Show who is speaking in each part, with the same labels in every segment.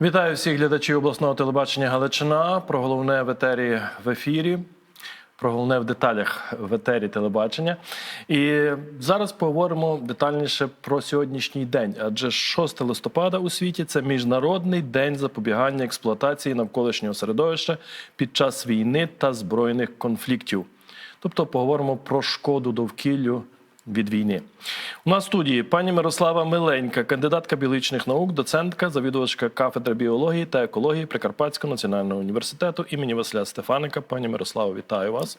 Speaker 1: Вітаю всіх глядачів обласного телебачення Галичина. Про головне в етері в ефірі. Про головне в деталях в етері телебачення. І зараз поговоримо детальніше про сьогоднішній день. Адже 6 листопада у світі це міжнародний день запобігання експлуатації навколишнього середовища під час війни та збройних конфліктів. Тобто поговоримо про шкоду довкіллю від війни. У нас в студії пані Мирослава Миленька, кандидатка біологічних наук, доцентка, завідувачка кафедри біології та екології Прикарпатського національного університету імені Василя Стефаника. Пані Мирослава, вітаю вас.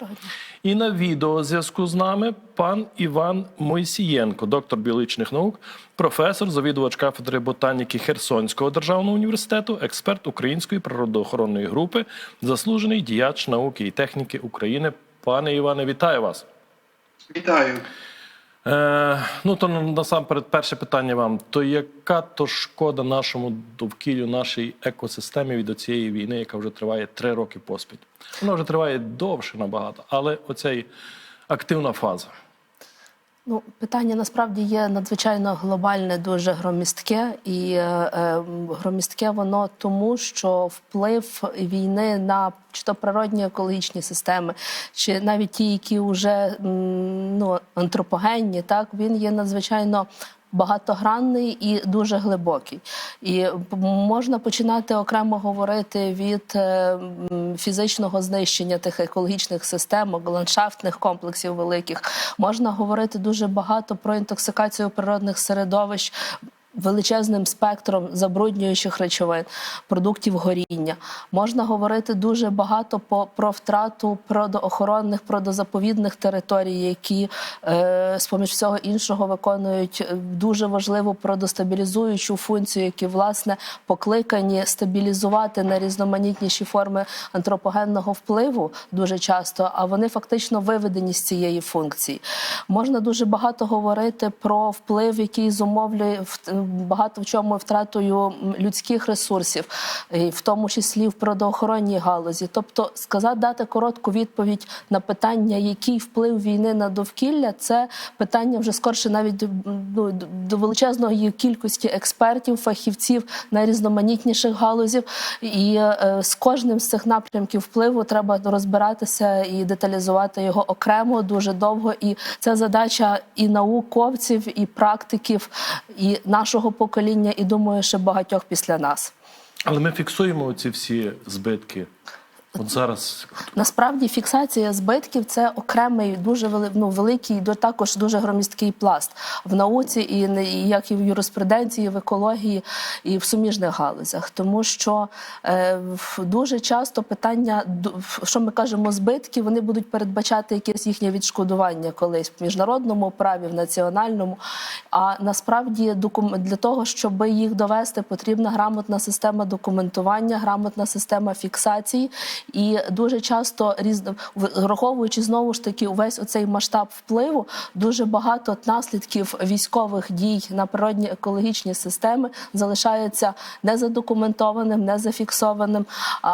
Speaker 1: І на відеозв'язку з нами пан Іван Мойсієнко, доктор біологічних наук, професор, завідувач кафедри ботаніки Херсонського державного університету, експерт української природоохоронної групи, заслужений діяч науки і техніки України. Пане Іване, вітаю вас.
Speaker 2: Вітаю.
Speaker 1: Е, ну то насамперед, перше питання вам: то яка то шкода нашому довкіллю, нашій екосистемі від цієї війни, яка вже триває три роки поспіль? Вона вже триває довше набагато, але оцей активна фаза.
Speaker 3: Ну, питання насправді є надзвичайно глобальне, дуже громістке, і е, е, громістке воно тому, що вплив війни на чи то природні екологічні системи, чи навіть ті, які вже ну, антропогенні, так він є надзвичайно. Багатогранний і дуже глибокий, і можна починати окремо говорити від е, фізичного знищення тих екологічних систем, ландшафтних комплексів великих. Можна говорити дуже багато про інтоксикацію природних середовищ. Величезним спектром забруднюючих речовин, продуктів горіння можна говорити дуже багато по про втрату природоохоронних природозаповідних територій, які е, з поміж всього іншого виконують е, дуже важливу природостабілізуючу функцію, які власне покликані стабілізувати найрізноманітніші форми антропогенного впливу дуже часто, а вони фактично виведені з цієї функції. Можна дуже багато говорити про вплив, який зумовлює багато в чому втратою людських ресурсів, в тому числі в природоохоронній галузі. Тобто, сказати дати коротку відповідь на питання, який вплив війни на довкілля, це питання вже скорше навіть ну, до величезної кількості експертів, фахівців найрізноманітніших галузів. І е, з кожним з цих напрямків впливу треба розбиратися і деталізувати його окремо дуже довго. І це задача і науковців, і практиків, і нашого покоління, і думаю, ще багатьох після нас.
Speaker 1: Але ми фіксуємо ці всі збитки. От зараз
Speaker 3: Насправді фіксація збитків це окремий дуже вели, ну, великий, також дуже громісткий пласт в науці, і, не- як і в юриспруденції, і в екології, і в суміжних галузях. Тому що е, дуже часто питання, що ми кажемо, збитки, вони будуть передбачати якесь їхнє відшкодування колись в міжнародному праві, в національному. А насправді для того, щоб їх довести, потрібна грамотна система документування, грамотна система фіксації. І дуже часто різно враховуючи знову ж таки увесь оцей масштаб впливу, дуже багато наслідків військових дій на природні екологічні системи залишається незадокументованим, незафіксованим.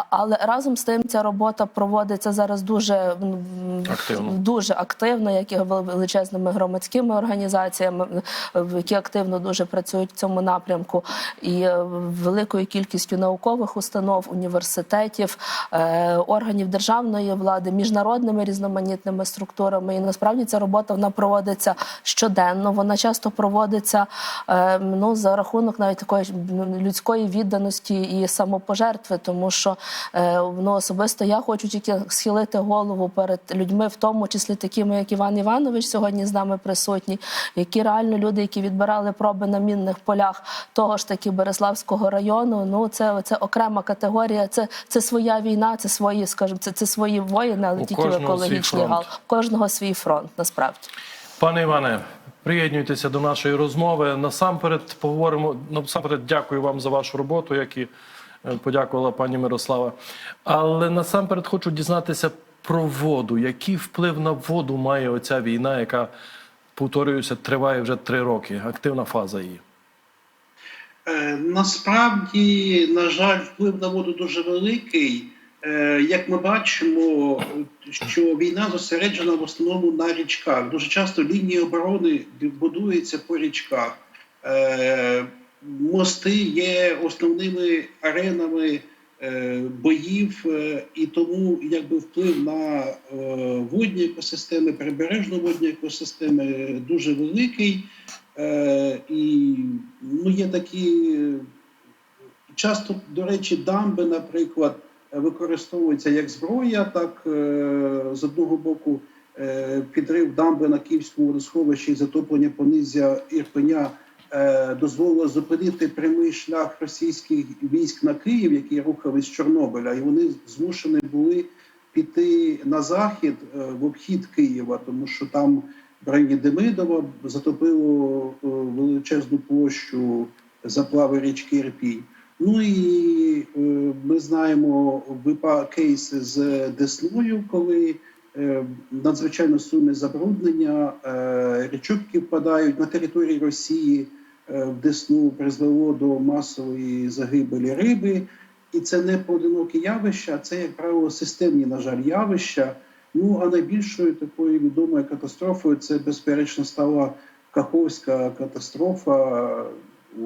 Speaker 3: Але разом з тим ця робота проводиться зараз дуже
Speaker 1: Активно.
Speaker 3: дуже активно, як і величезними громадськими організаціями, е, які активно дуже працюють в цьому напрямку, і е, великою кількістю наукових установ, університетів, е, органів державної влади, міжнародними різноманітними структурами. І насправді ця робота вона проводиться щоденно. Вона часто проводиться е, ну за рахунок навіть такої людської відданості і самопожертви, тому що е, ну особисто я хочу тільки схилити голову перед людьми, в тому числі такими, як Іван Іванович сьогодні з нами присутній, які реально люди, які відбирали проби на мінних полях того ж таки Береславського району. Ну це, це окрема категорія. Це, це своя війна, це свої, скажімо, це, це свої воїни, але
Speaker 1: У
Speaker 3: тільки в
Speaker 1: фронт.
Speaker 3: гал. У Кожного свій фронт, насправді.
Speaker 1: Пане Іване, приєднуйтеся до нашої розмови. Насамперед поговоримо. Насамперед, дякую вам за вашу роботу, як і е, подякувала пані Мирослава. Але насамперед хочу дізнатися про воду. Який вплив на воду має оця війна, яка, повторююся, триває вже три роки, активна фаза її.
Speaker 2: Е, Насправді, на жаль, вплив на воду дуже великий. Е, Як ми бачимо, що війна зосереджена в основному на річках. Дуже часто лінії оборони будуються по річках. Е, мости є основними аренами е, боїв, і тому якби вплив на водні екосистеми, прибережно водні екосистеми дуже великий. І ну, є такі часто, до речі, дамби, наприклад, використовуються як зброя, так е, з одного боку е, підрив дамби на Київському водосховищі і затоплення понизя Ірпеня е, дозволило зупинити прямий шлях російських військ на Київ, які рухались з Чорнобиля, і вони змушені були піти на захід в обхід Києва, тому що там в Демидова затопило величезну площу заплави річки Ірпінь. Ну і е, ми знаємо кейси з Десною, коли е, надзвичайно сильне забруднення е, річок, впадають на території Росії в Десну, призвело до масової загибелі риби. І це не поодинокі явища, а це, як правило, системні, на жаль, явища. Ну а найбільшою такою відомою катастрофою це, безперечно, стала Каховська катастрофа,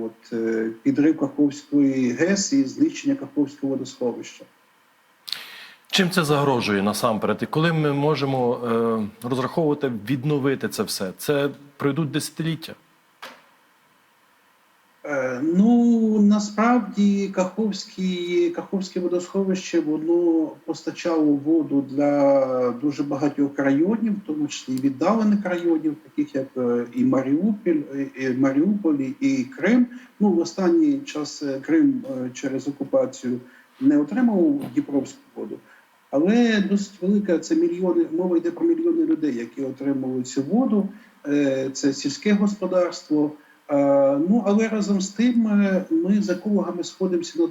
Speaker 2: от, е, підрив Каховської ГЕС і знищення Каховського водосховища.
Speaker 1: Чим це загрожує насамперед? І коли ми можемо е, розраховувати відновити це все? Це пройдуть десятиліття.
Speaker 2: Е, Ну насправді Каховські, Каховське водосховище воно постачало воду для дуже багатьох районів, в тому числі віддалених районів, таких як е, і Маріуполь, і- і Маріуполь, і Крим. Ну в останній час е, Крим е, через окупацію не отримав Дніпровську воду. Але досить велика це мільйони. Мова йде про мільйони людей, які отримали цю воду. Е, Це сільське господарство. Е, Ну але разом з тим е, ми з екологами сходимося на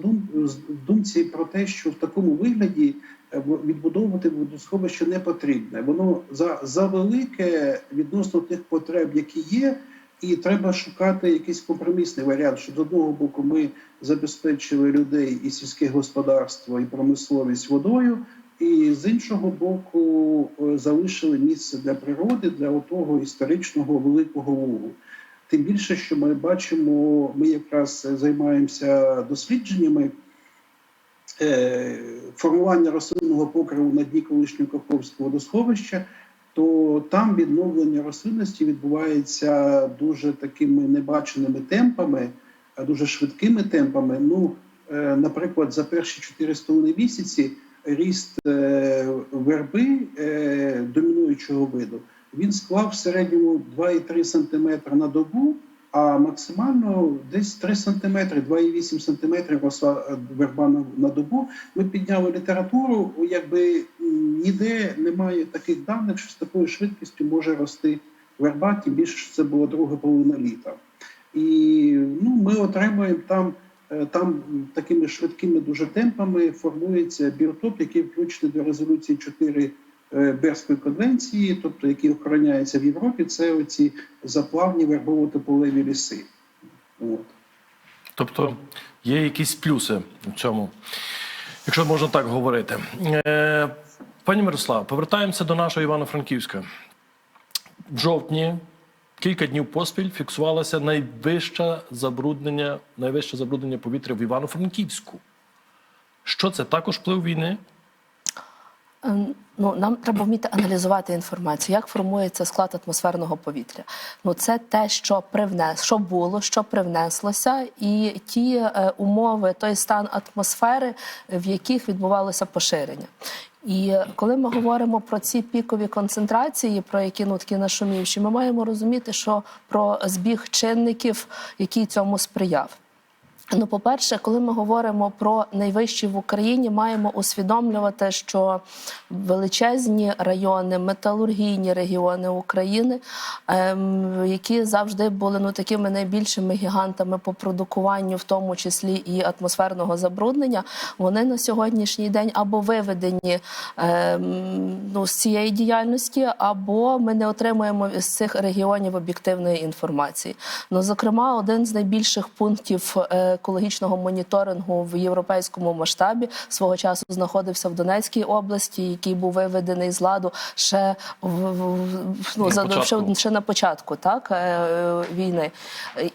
Speaker 2: думці про те, що в такому вигляді е, відбудовувати водосховище не потрібне. Воно за, за велике відносно тих потреб, які є. І треба шукати якийсь компромісний варіант, щоб з одного боку ми забезпечили людей і сільське господарство, і промисловість водою, і з іншого боку залишили місце для природи, для того історичного великого лугу. Тим більше, що ми бачимо, ми якраз займаємося дослідженнями е, формування рослинного покриву на дні колишнього Каховського водосховища, то там відновлення рослинності відбувається дуже такими небаченими темпами, а дуже швидкими темпами. Ну, е, наприклад, за перші 4,5 місяці ріст е, верби е, домінуючого виду він склав в середньому 2,3 см на добу, а максимально десь 3 см, 2,8 см росла е, верба на, добу. Ми підняли літературу, якби ніде немає таких даних, що з такою швидкістю може рости верба, тим більше що це була друга половина літа. І ну, ми отримуємо там. Е, Там такими швидкими дуже темпами формується біотоп, який включений до резолюції 4 е, Берської конвенції, тобто які охороняються в Європі, це оці заплавні вербово-тополеві ліси. От.
Speaker 1: Тобто є якісь плюси в цьому, якщо можна так говорити. Е, пані Мирослава, повертаємося до нашого Івано-Франківська. В жовтні кілька днів поспіль фіксувалося найвище забруднення, найвище забруднення повітря в Івано-Франківську. Що це також вплив війни?
Speaker 3: Ем, Ну, нам треба вміти аналізувати інформацію, як формується склад атмосферного повітря. Ну, це те, що привнес, що було, що привнеслося, і ті е, умови, той стан атмосфери, в яких відбувалося поширення. І коли ми говоримо про ці пікові концентрації, про які ну такі нашумівші, ми маємо розуміти, що про збіг чинників, який цьому сприяв. Ну, по-перше, коли ми говоримо про найвищі в Україні, маємо усвідомлювати, що величезні райони, металургійні регіони України, ем, які завжди були ну такими найбільшими гігантами по продукуванню, в тому числі і атмосферного забруднення, вони на сьогоднішній день або виведені ем, ну, з цієї діяльності, або ми не отримуємо з цих регіонів об'єктивної інформації. Ну, зокрема, один з найбільших пунктів е, екологічного моніторингу в європейському масштабі. Свого часу знаходився в Донецькій області, який був виведений з ладу ще ну, за ще, ще на початку так, е, е, війни.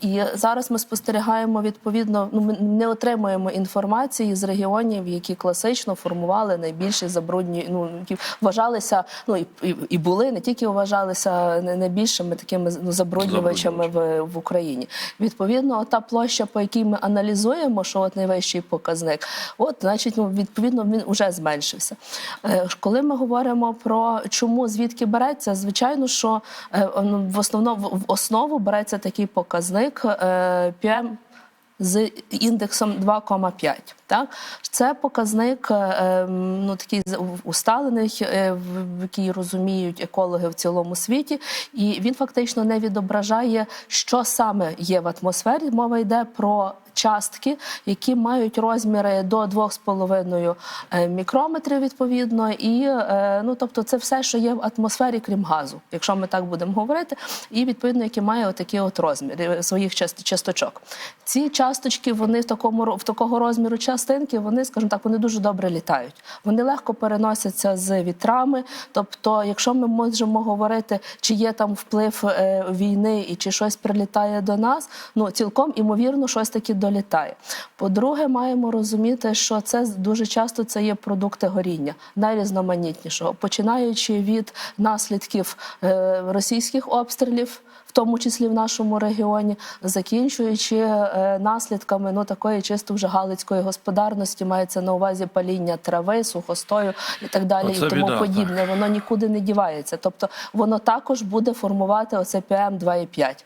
Speaker 3: І зараз ми спостерігаємо відповідно. Ну ми не отримуємо інформації з регіонів, які класично формували найбільші забрудні, ну які вважалися, ну і, і, і були не тільки вважалися найбільшими такими ну, забруднювачами в, в Україні. Відповідно, та площа, по якій ми аналізуємо, що от найвищий показник, от значить, ну відповідно він вже зменшився. Е, Коли ми говоримо про чому звідки береться, звичайно, що е, ну, в основному в основу береться такий показник е, з індексом 2,5. Так? Це показник е, ем, ну, такий усталений, е, який розуміють екологи в цілому світі, і він фактично не відображає, що саме є в атмосфері. Мова йде про частки, які мають розміри до 2,5 е, мікрометрів відповідно, і ну тобто це все, що є в атмосфері, крім газу, якщо ми так будемо говорити, і відповідно, які має отакі от розміри е, своїх часточок. Ці часточки, вони в такому в такого розміру частинки, вони, скажімо так, вони дуже добре літають. Вони легко переносяться з вітрами. Тобто, якщо ми можемо говорити, чи є там вплив е, війни і чи щось прилітає до нас, ну цілком імовірно, щось таки долітає. По-друге, маємо розуміти, що це дуже часто це є продукти горіння, найрізноманітнішого, починаючи від наслідків е, російських обстрілів. В тому числі в нашому регіоні, закінчуючи е, наслідками ну такої чисто вже галицької господарності, мається на увазі паління трави, сухостою і так далі,
Speaker 1: Оце
Speaker 3: і тому
Speaker 1: біда,
Speaker 3: подібне. Воно нікуди не дівається. Тобто воно також буде формувати оце ПМ 2,5.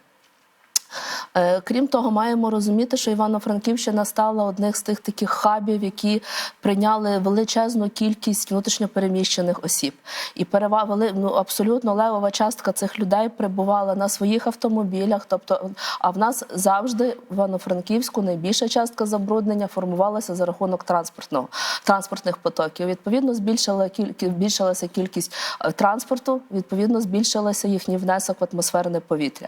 Speaker 3: Е, Крім того, маємо розуміти, що Івано-Франківщина стала одним з тих таких хабів, які прийняли величезну кількість внутрішньопереміщених осіб. І перевели ну, абсолютно левова частка цих людей прибувала на своїх автомобілях. Тобто, а в нас завжди в Івано-Франківську найбільша частка забруднення формувалася за рахунок транспортного транспортних потоків. Відповідно, збільшила кількість збільшилася кількість е, транспорту. Відповідно, збільшилася їхній внесок в атмосферне повітря.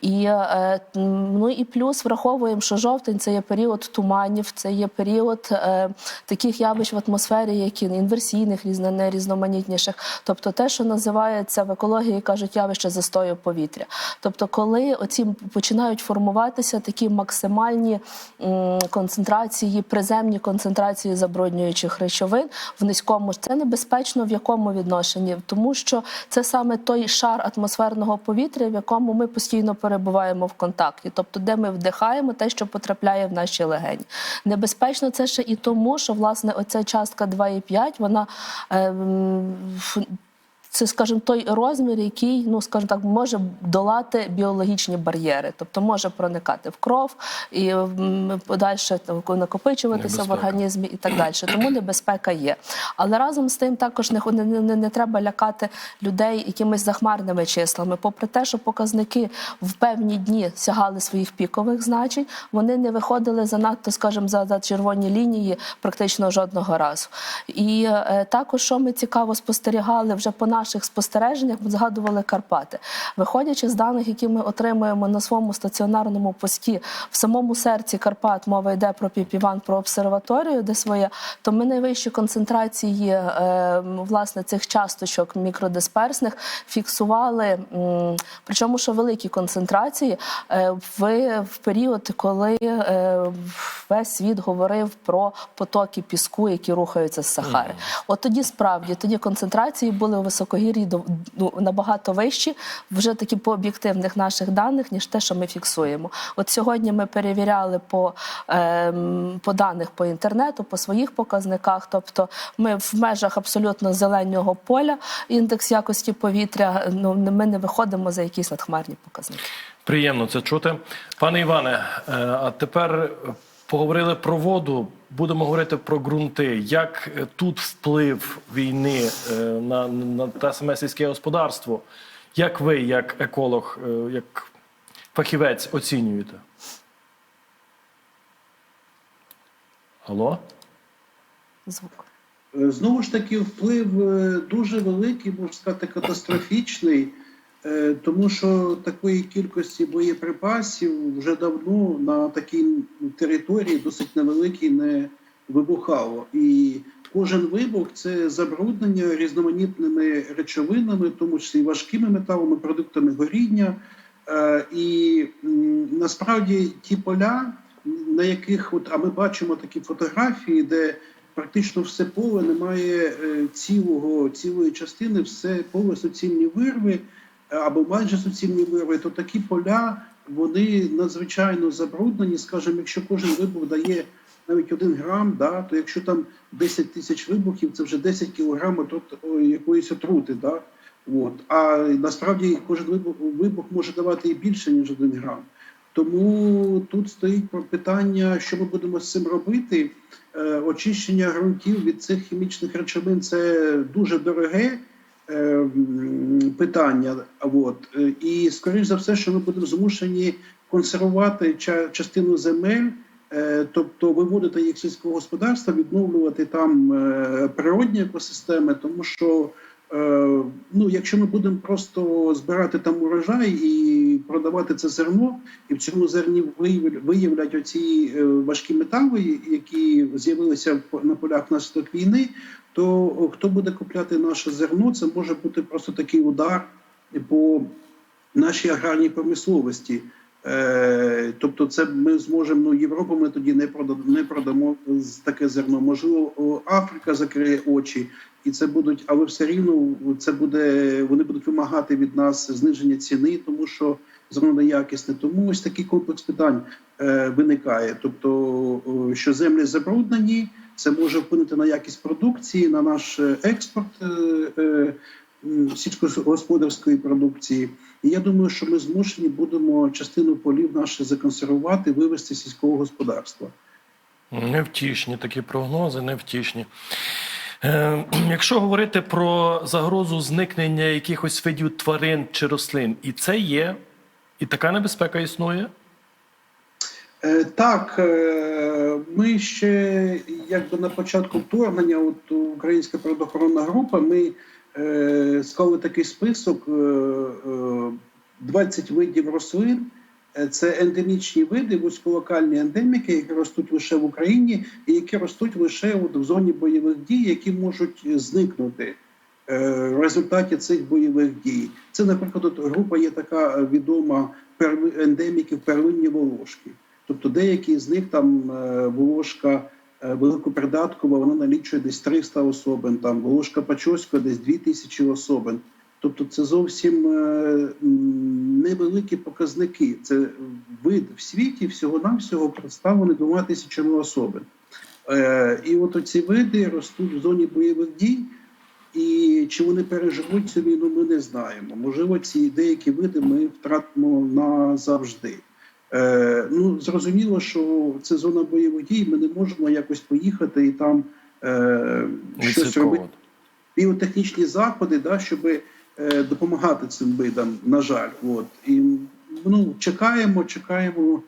Speaker 3: І е, ну і плюс враховуємо, що жовтень це є період туманів, це є період е, таких явищ в атмосфері, які інверсійних, різно нерізноманітніших. Тобто те, що називається в екології, кажуть явище застою повітря. Тобто, коли оці починають формуватися такі максимальні концентрації, приземні концентрації забруднюючих речовин в низькому, це небезпечно в якому відношенні, тому що це саме той шар атмосферного повітря, в якому ми постійно перебуваємо в контакті, тобто де ми вдихаємо те, що потрапляє в наші легені. Небезпечно це ще і тому, що власне оця частка 2,5, вона е, це, скажімо, той розмір, який, ну скажімо так, може долати біологічні бар'єри, тобто може проникати в кров і подальше накопичуватися в організмі і так далі. Тому небезпека є. Але разом з тим також не, не, не, не треба лякати людей якимись захмарними числами. Попри те, що показники в певні дні сягали своїх пікових значень, вони не виходили занадто, скажімо, за, за червоні лінії практично жодного разу. І е, також, що ми цікаво спостерігали вже по наших спостереженнях, ми згадували Карпати. Виходячи з даних, які ми отримуємо на своєму стаціонарному пості в самому серці Карпат, мова йде про Піпіван, про обсерваторію, де своє, то ми найвищі концентрації е, власне цих часточок мікродисперсних фіксували. Причому, що великі концентрації е, в, в період, коли е, весь світ говорив про потоки піску, які рухаються з Сахари. От тоді справді тоді концентрації були у ну, набагато вищі, вже такі по об'єктивних наших даних, ніж те, що ми фіксуємо. От сьогодні ми перевіряли по, ем, по даних по інтернету, по своїх показниках. Тобто ми в межах абсолютно зеленого поля, індекс якості повітря. Ну ми не виходимо за якісь надхмарні показники.
Speaker 1: Приємно це чути. Пане Іване, е, а тепер поговорили про воду. Будемо говорити про ґрунти. Як е, тут вплив війни е, на, на те саме сільське господарство? Як ви, як еколог, е, як фахівець, оцінюєте? Алло?
Speaker 3: Звук.
Speaker 2: Знову ж таки, вплив дуже великий, можна сказати, катастрофічний. Е, Тому що такої кількості боєприпасів вже давно на такій території досить невеликій не вибухало. І кожен вибух це забруднення різноманітними речовинами, тому числі важкими металами, продуктами горіння. Е, І насправді ті поля, на яких от, а ми бачимо такі фотографії, де практично все поле немає е, цілого, цілої частини, все поле суцільні вирви або майже суцільні вирви, то такі поля вони надзвичайно забруднені. Скажімо, якщо кожен вибух дає навіть один грам, да, то якщо там 10 тисяч вибухів, це вже 10 кілограм отрут- якоїсь отрути. Да? От. А насправді кожен вибух, вибух може давати і більше, ніж один грам. Тому тут стоїть питання, що ми будемо з цим робити. Е, очищення ґрунтів від цих хімічних речовин це дуже дороге питання. От. Е, І, скоріш за все, що ми будемо змушені консервувати ча- частину земель, е, тобто виводити їх сільського господарства, відновлювати там е, природні екосистеми, тому що. Е, Ну, якщо ми будемо просто збирати там урожай і продавати це зерно, і в цьому зерні виявлять, оці е, важкі метали, які з'явилися на полях внаслідок війни, то хто буде купляти наше зерно, це може бути просто такий удар по нашій аграрній промисловості. Е, тобто, це ми зможемо ну Європу. Ми тоді не продамо, не продамо таке зерно. Можливо, Африка закриє очі, і це будуть, але все рівно це буде. Вони будуть вимагати від нас зниження ціни, тому що зерно неякісне. Тому ось такий комплекс питань е, виникає. Тобто, що землі забруднені, це може вплинути на якість продукції, на наш е, експорт. е, е, сільськогосподарської продукції. І я думаю, що ми змушені будемо частину полів наших законсервувати, вивести з сільського господарства.
Speaker 1: Невтішні такі прогнози, невтішні. Е, якщо говорити про загрозу зникнення якихось видів тварин чи рослин, і це є, і така небезпека існує.
Speaker 2: Е, Так, е, ми ще якби на початку вторгнення, от Українська природоохоронна група, ми склали такий список е, е, 20 видів рослин. Е, Це ендемічні види, вузьколокальні ендеміки, які ростуть лише в Україні, і які ростуть лише в зоні бойових дій, які можуть зникнути е, в результаті цих бойових дій. Це, наприклад, от група є така відома перви- ендеміків первинні волошки. Тобто деякі з них там е, волошка е, великопридаткова, вона налічує десь 300 особин, там волошка пачоська десь 2000 особин. Тобто це зовсім е, невеликі показники. Це вид в світі всього-навсього представлений двома тисячами особин. Е, І от оці види ростуть в зоні бойових дій. І чи вони переживуть цю війну, ми не знаємо. Можливо, ці деякі види ми втратимо назавжди. Е, ну, зрозуміло, що це зона бойових дій. Ми не можемо якось поїхати і там е, щось робити. Біотехнічні заходи, да, щоб е, допомагати цим видам, на жаль. От. І ну, чекаємо, чекаємо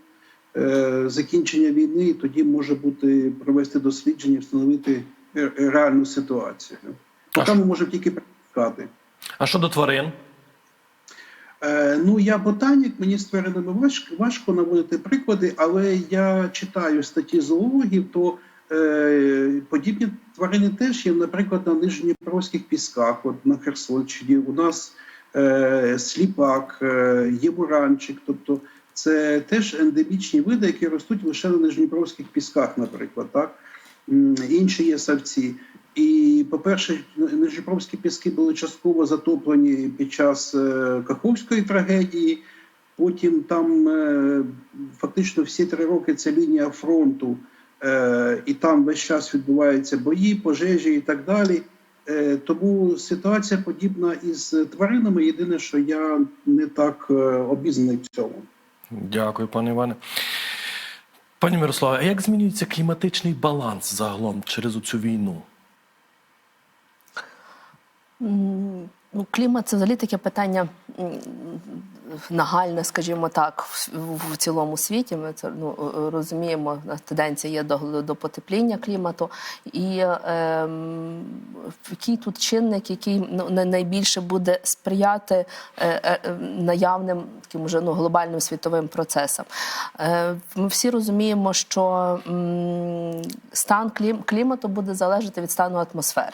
Speaker 2: е, закінчення війни, і тоді може бути провести дослідження, встановити е, реальну ситуацію.
Speaker 1: А
Speaker 2: Поки ми можемо тільки припускати.
Speaker 1: А щодо тварин?
Speaker 2: Е, ну, я ботанік, мені з тваринами важко, важко наводити приклади, але я читаю статті зоологів, то е, подібні тварини теж є, наприклад, на Нижньопровських пісках, от на Херсонщині. У нас е, сліпак, е, є буранчик, тобто це теж ендемічні види, які ростуть лише на Нижньопровських пісках, наприклад. Так? Інші є савці. І, по-перше, Нижньопровські піски були частково затоплені під час е, Каховської трагедії. Потім там е, фактично всі три роки це лінія фронту, і там весь час відбуваються бої, пожежі і так далі. Е, тому ситуація подібна із тваринами. Єдине, що я не так е, обізнаний в цьому.
Speaker 1: Дякую, пане Іване. Пані Мирославе, а як змінюється кліматичний баланс загалом через цю війну?
Speaker 3: Ну, клімат це взагалі таке питання нагальне, скажімо так, в, цілому світі. Ми це ну, е, розуміємо, у тенденція є до, до потепління клімату. І ем, який тут чинник, який ну, найбільше буде сприяти е, е, е, наявним таким уже ну, глобальним світовим процесам. Е, ми всі розуміємо, що м, стан клім- клімату буде залежати від стану атмосфери.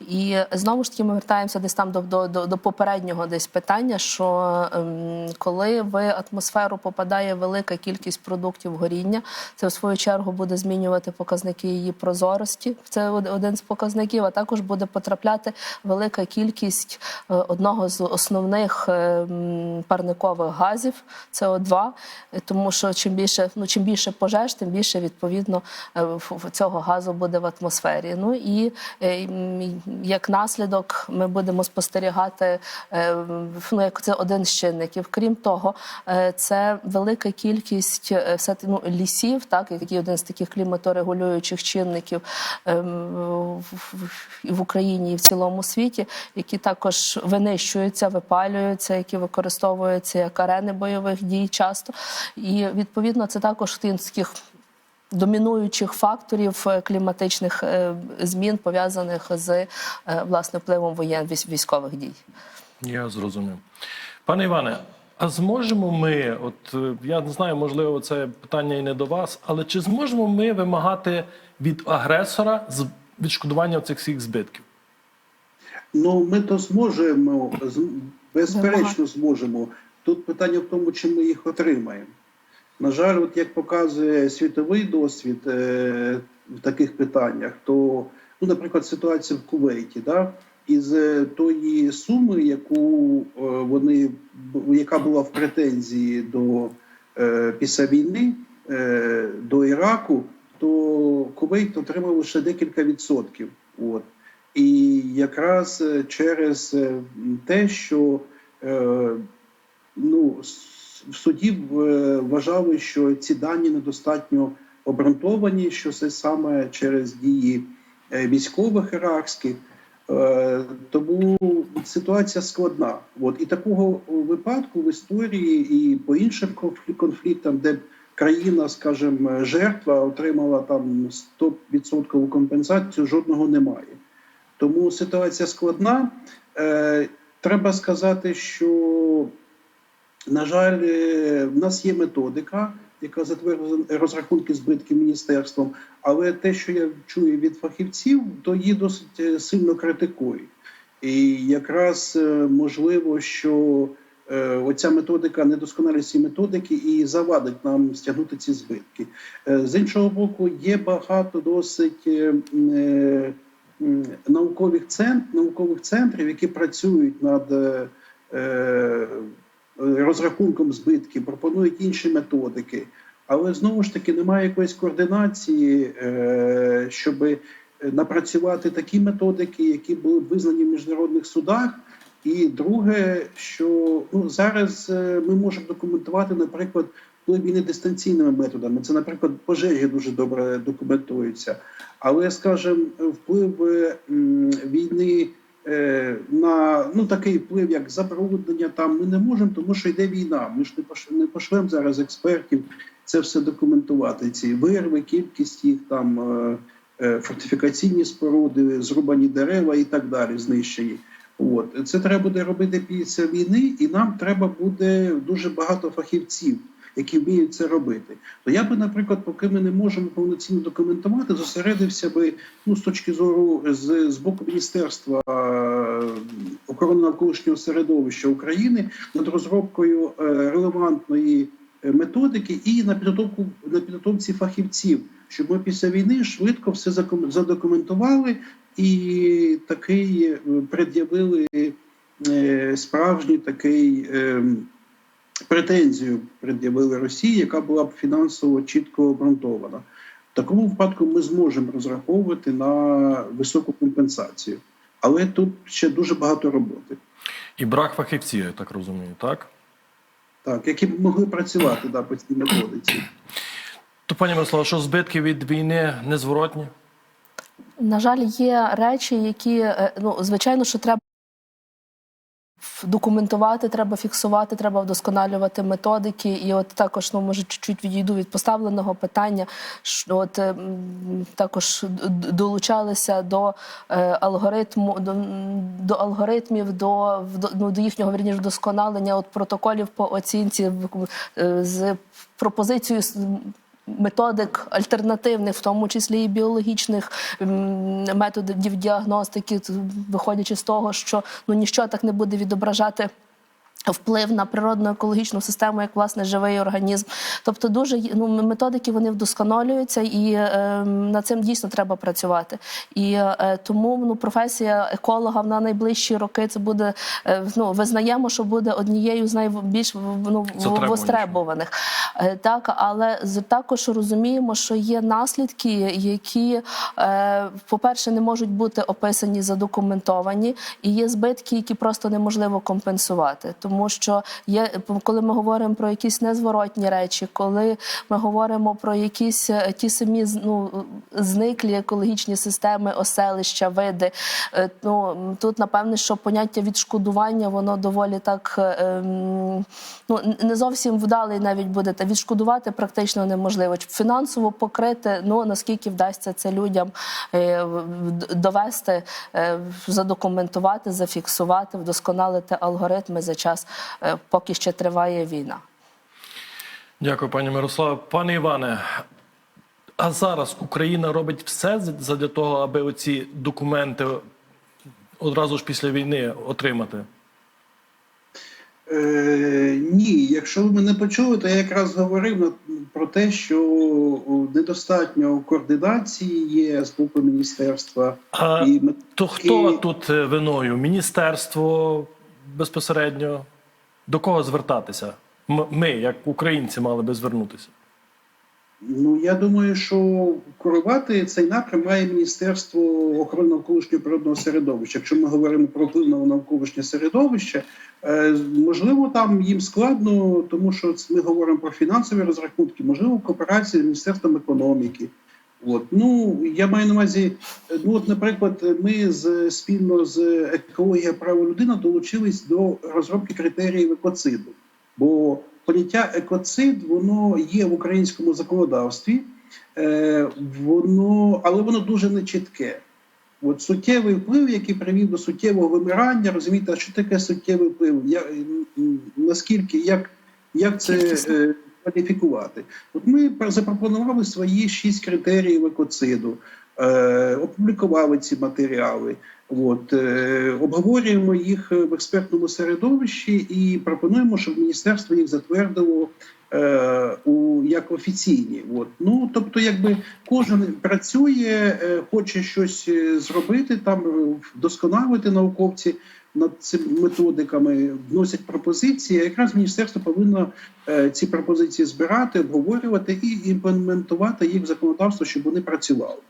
Speaker 3: І знову ж таки ми вертаємося десь там до, до, до, попереднього десь питання, що ем, коли в атмосферу попадає велика кількість продуктів горіння, це в свою чергу буде змінювати показники її прозорості. Це один з показників. А також буде потрапляти велика кількість е, одного з основних ем, парникових газів СО2, е, тому що чим більше, ну чим більше пожеж, тим більше відповідно е, цього газу буде в атмосфері. Ну і е, як наслідок ми будемо спостерігати, е, ну як це один з чинників. Крім того, е, це велика кількість е, все ну, лісів, так який один з таких кліматорегулюючих чинників ем, в- Україні, і в цілому світі, які також винищуються, випалюються, які використовуються як арени бойових дій часто. І відповідно це також один з домінуючих факторів е, кліматичних е, змін, пов'язаних з е, власне впливом воєн військових дій.
Speaker 1: Я зрозумів. Пане Іване, а зможемо ми, от я не знаю, можливо, це питання і не до вас, але чи зможемо ми вимагати від агресора з- відшкодування цих всіх збитків?
Speaker 2: Ну, ми то зможемо, з- безперечно зможемо. Тут питання в тому, чи ми їх отримаємо. На жаль, от як показує світовий досвід е, в таких питаннях, то, ну, наприклад, ситуація в Кувейті, да, із е, тої суми, яку е, вони, яка була в претензії до е, після війни е, до Іраку, то Кувейт отримав лише декілька відсотків. От. І якраз е, через е, те, що е, ну, в суді е, вважали, що ці дані недостатньо обґрунтовані, що це саме через дії е, військових іракських. Е, Тому ситуація складна. От і такого випадку в історії і по іншим конфліктам, де країна, скажімо, жертва отримала там 100% компенсацію, жодного немає. Тому ситуація складна. Треба сказати, що, на жаль, е, в нас є методика, яка затверджена розрахунки збитків міністерством, але те, що я чую від фахівців, то її досить е, сильно критикують. І якраз е, можливо, що оця методика, недосконалість методики і завадить нам стягнути ці збитки. З іншого боку, є багато досить наукових центрів, наукових центрів, які працюють над розрахунком збитків, пропонують інші методики. Але знову ж таки немає якоїсь координації, е, щоб напрацювати такі методики, які були б визнані в міжнародних судах. І друге, що ну зараз е, ми можемо документувати, наприклад, вплив війни дистанційними методами. Це, наприклад, пожежі дуже добре документуються. Але, скажімо, вплив е, війни е, ну такий вплив, як забруднення, там ми не можемо, тому що йде війна. Ми ж не пош- не пошлемо зараз експертів це все документувати. Ці вирви, кількість їх там. е, е, Фортифікаційні споруди, зрубані дерева і так далі, знищені. От це треба буде робити після війни, і нам треба буде дуже багато фахівців, які вміють це робити. То я би, наприклад, поки ми не можемо повноцінно документувати, зосередився би ну з точки зору з, з боку міністерства охорони навколишнього середовища України над розробкою е, релевантної е, методики і на підготовку на підготовці фахівців, щоб ми після війни швидко все задокументували і такий е, пред'явили е, справжній такий е, претензію пред'явили Росії, яка була б фінансово чітко обґрунтована. В такому випадку ми зможемо розраховувати на високу компенсацію. Але тут ще дуже багато роботи,
Speaker 1: І брак фахівців, я так розумію, так?
Speaker 2: так, які б могли працювати да, по цій методиці.
Speaker 1: То, пані Мирослава, що збитки від війни незворотні?
Speaker 3: На жаль, є речі, які е, ну звичайно, що треба. Документувати, треба фіксувати, треба вдосконалювати методики. І от також ну може чуть-чуть відійду від поставленого питання. що От ем, також долучалися до е, алгоритму до, до алгоритмів, до, ну, до їхнього вірніше вдосконалення от протоколів по оцінці е, з пропозицією методик альтернативних, в тому числі і біологічних методів діагностики, виходячи з того, що ну ніщо так не буде відображати. Вплив на природну екологічну систему, як власне живий організм. Тобто, дуже ну, методики вони вдосконалюються, і е, над цим дійсно треба працювати. І е, тому ну, професія еколога на найближчі роки це буде е, ну, визнаємо, що буде однією з найбільш ну, востребованих. Е, Так, але також розуміємо, що є наслідки, які, е, по-перше, не можуть бути описані, задокументовані, і є збитки, які просто неможливо компенсувати. Тому що є, коли ми говоримо про якісь незворотні речі, коли ми говоримо про якісь е, ті самі ну, зниклі екологічні системи, оселища, види, е, ну тут напевне, що поняття відшкодування воно доволі так е, ем, ну не зовсім вдалий навіть буде та відшкодувати практично неможливо. Фінансово покрити, ну наскільки вдасться це людям довести, задокументувати, зафіксувати, вдосконалити алгоритми за час, е, поки ще триває війна.
Speaker 1: Дякую, пані Мирославе. Пане Іване, а зараз Україна робить все для того, аби оці документи одразу ж після війни отримати?
Speaker 2: Е, ні, якщо ви мене почули, то я якраз говорив про те, що недостатньо координації є з боку міністерства
Speaker 1: А
Speaker 2: і
Speaker 1: то хто
Speaker 2: і-
Speaker 1: тут е, виною? Міністерство безпосередньо? До кого звертатися? Ми, як українці, мали би звернутися.
Speaker 2: Ну я думаю, що керувати цей напрям має Міністерство охорони навколишнього природного середовища. Якщо ми говоримо про вплив на навколишнє середовище, е, можливо, там їм складно, тому що ми говоримо про фінансові розрахунки, можливо, кооперація з Міністерством економіки. От ну я маю на увазі, е, ну от, наприклад, ми з спільно з екологія права людина долучились до розробки критеріїв екоциду. Бо поняття екоцид воно є в українському законодавстві, е, воно, але воно дуже нечітке. От суттєвий вплив, який привів до суттєвого вимирання, розумієте, а що таке суттєвий вплив? Я, наскільки, як, як це кваліфікувати? От ми пр- запропонували свої шість критеріїв екоциду, е, опублікували ці матеріали. От, е, обговорюємо їх в експертному середовищі і пропонуємо, щоб міністерство їх затвердило у як офіційні. От. Ну тобто, якби кожен працює, е, хоче щось е, зробити, там е, вдосконалити науковці над цими методиками, вносять пропозиції. Якраз міністерство повинно е, ці пропозиції збирати, обговорювати і імплементувати їх в законодавство, щоб вони працювали.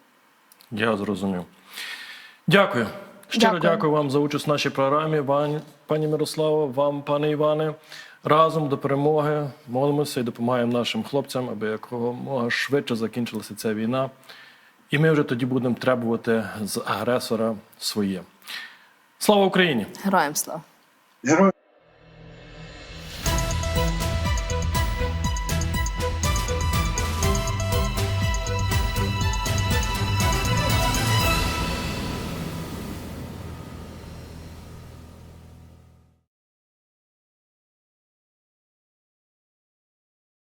Speaker 1: Я зрозумів. Дякую. Щиро
Speaker 3: Дякую.
Speaker 1: дякую вам за участь в нашій програмі. Пані Мирославо, вам, пане Іване. Разом до перемоги молимося і допомагаємо нашим хлопцям, аби якомога швидше закінчилася ця війна. І ми вже тоді будемо требувати з агресора своє. Слава Україні!
Speaker 3: Героям слава!
Speaker 2: Герої